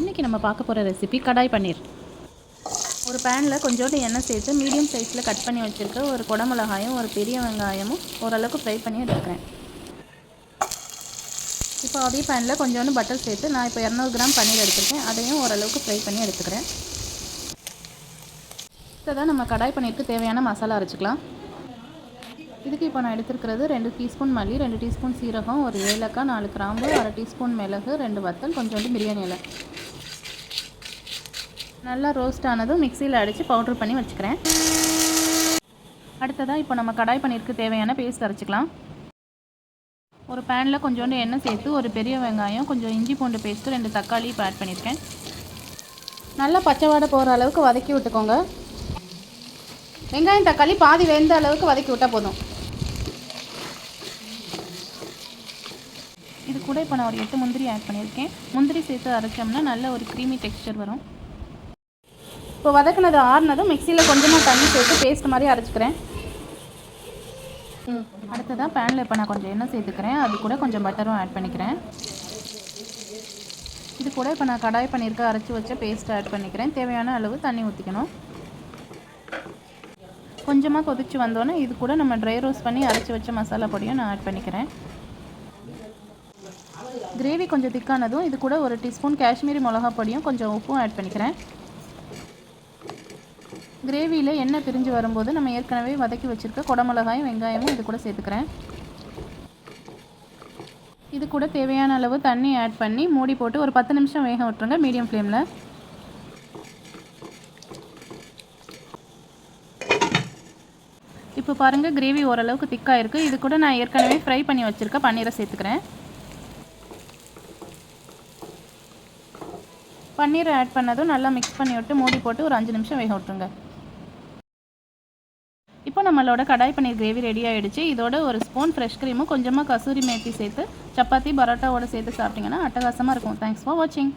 இன்றைக்கி நம்ம பார்க்க போகிற ரெசிபி கடாய் பன்னீர். ஒரு பேனில் கொஞ்சோண்டு எண்ணெய் சேர்த்து மீடியம் சைஸில் கட் பண்ணி வச்சுருக்க ஒரு குடமிளகாயும் ஒரு பெரிய வெங்காயமும் ஓரளவுக்கு ஃப்ரை பண்ணி எடுத்துக்கிறேன். இப்போ அதே பேனில் கொஞ்சோண்டு பட்டர் சேர்த்து நான் இப்போ இரநூறு கிராம் பன்னீர் எடுத்துருக்கேன். அதையும் ஓரளவுக்கு ஃப்ரை பண்ணி எடுத்துக்கிறேன். இப்போ தான் நம்ம கடாய் பன்னீருக்கு தேவையான மசாலா அரைச்சிக்கலாம். இதுக்கு இப்போ நான் எடுத்துருக்கிறது ரெண்டு டீஸ்பூன் மல்லி ரெண்டு டீஸ்பூன் சீரகம் ஒரு ஏலக்காய் நாலு கிராம்பு அரை டீஸ்பூன் மிளகு ரெண்டு வத்தல் கொஞ்சோண்டு பிரியாணி இலை. நல்லா ரோஸ்ட் ஆனதும் மிக்சியில் அடித்து பவுட்ரு பண்ணி வச்சுக்கிறேன். அடுத்ததாக இப்போ நம்ம கடாய் பன்னீருக்கு தேவையான பேஸ்ட் அரைச்சிக்கலாம். ஒரு பேனில் கொஞ்சோண்டு எண்ணெய் சேர்த்து ஒரு பெரிய வெங்காயம் கொஞ்சம் இஞ்சி பூண்டு பேஸ்ட்டு ரெண்டு தக்காளி இப்போ ஆட் பண்ணியிருக்கேன் நல்லா பச்சை வாடை போகிற அளவுக்கு வதக்கி விட்டுக்கோங்க. வெங்காயம் தக்காளி பாதி வெந்த அளவுக்கு வதக்கி விட்டால் போதும். இது கூட இப்போ நான் ஒரு எட்டு முந்திரி ஆட் பண்ணியிருக்கேன் முந்திரி சேர்த்து அரைச்சோம்னா நல்ல ஒரு க்ரீமி டெக்ஸ்டர் வரும். இப்போ வதக்குனது ஆறுனதும் மிக்சியில் கொஞ்சமாக தண்ணி சேர்த்து பேஸ்ட் மாதிரி அரைச்சிக்கிறேன். அடுத்ததாக பேனில் இப்போ நான் கொஞ்சம் எண்ணெய் சேர்த்துக்கிறேன். அது கூட கொஞ்சம் பட்டரும் ஆட் பண்ணிக்கிறேன். இது கூட இப்போ நான் கடாய் பண்ணியிருக்க அரைச்சி வச்ச பேஸ்ட் ஆட் பண்ணிக்கிறேன். தேவையான அளவு தண்ணி ஊற்றிக்கணும் கொஞ்சமாக கொதிச்சு வந்தோன்னே இது கூட நம்ம ட்ரை ரோஸ்ட் பண்ணி அரைச்சி வச்ச மசாலா பொடியும் நான் ஆட் பண்ணிக்கிறேன். கிரேவி கொஞ்சம் திக்கானதும் இது கூட ஒரு டீஸ்பூன் காஷ்மீரி மிளகா பொடியும் கொஞ்சம் உப்பும் ஆட் பண்ணிக்கிறேன். கிரேவியில் எண்ணெய் பிரிஞ்சு வரும்போது நம்ம ஏற்கனவே வதக்கி வச்சுருக்க குடமிளகாயும் வெங்காயமும் இது கூட சேர்த்துக்கிறேன். இது கூட தேவையான அளவு தண்ணி ஆட் பண்ணி மூடி போட்டு ஒரு பத்து நிமிஷம் வேக விட்டுருங்க மீடியம் ஃப்ளேமில் இப்போ பாருங்கள் கிரேவி ஓரளவுக்கு திக்காக இருக்குது இது கூட நான் ஏற்கனவே ஃப்ரை பண்ணி வச்சுருக்க பன்னீரை சேர்த்துக்கிறேன். பன்னீரை ஆட் பண்ணதும் நல்லா மிக்ஸ் பண்ணி விட்டு மூடி போட்டு ஒரு அஞ்சு நிமிஷம் வேக விட்டுருங்க. நம்மளோட கடாய் பன்னீர் கிரேவி ரெடி ஆகிடுச்சு இதோட ஒரு ஸ்பூன் ஃப்ரெஷ் க்ரீமும் கொஞ்சமாக கசூரி மேத்தி சேர்த்து சப்பாத்தி பரோட்டாவோட சேர்த்து சாப்பிட்டிங்கன்னா அட்டகாசமாக இருக்கும். தேங்க்ஸ் ஃபார் வாட்சிங்